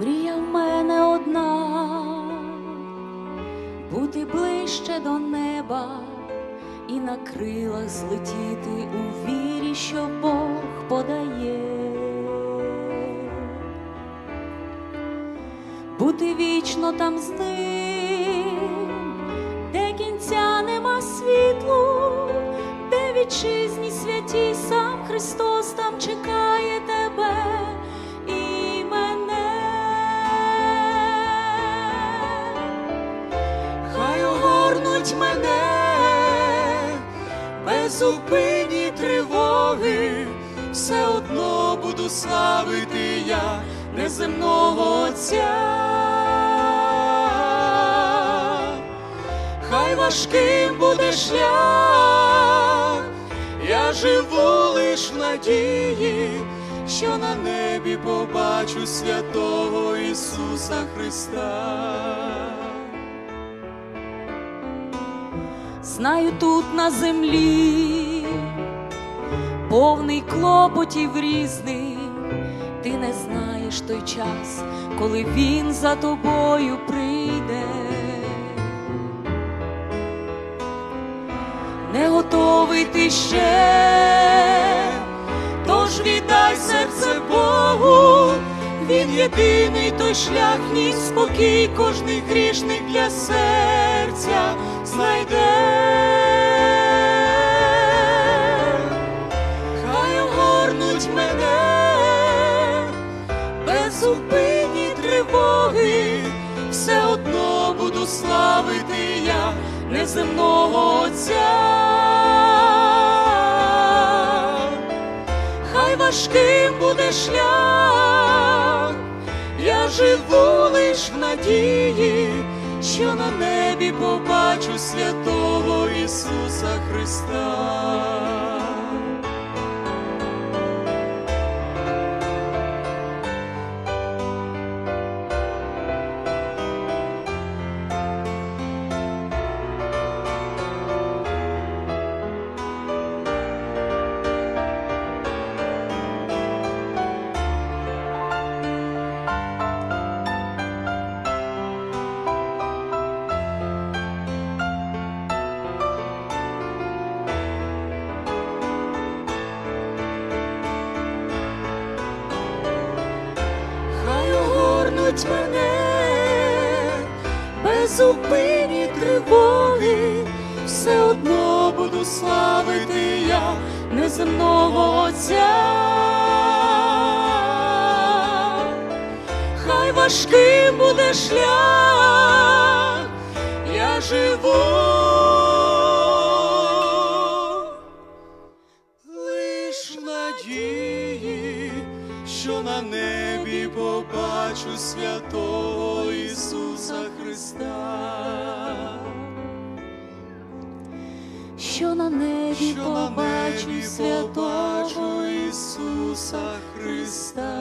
Мрія в мене одна, бути ближче до неба і на крилах злетіти у вірі, що Бог подає, бути вічно там з ним, де кінця нема світлу, де вітчизні святі сам Христос там чекає огорнуть мене безупинні тривоги, все одно буду славити я неземного Отця. Хай важким буде шлях, я живу лиш в надії, що на небі побачу святого Ісуса Христа. Знаю тут на землі, повний клопотів різних, ти не знаєш той час, коли він за тобою прийде. Не готовий ти ще, тож віддай серце Богу, він єдиний той шлях, мій спокій, кожний грішник для серця знайде. Огорнуть мене безупинні тривоги, все одно буду славити я неземного Отця. Хай важким буде шлях, я живу лиш в надії, що на небі побачу святого Ісуса Христа. Безупинні тривоги, все одно буду славити я неземного Отця. Хай важким буде шлях, я живу. Лиш надії, що на побачу святого Ісуса Христа, що на небі що побачу на небі святого побачу Ісуса Христа.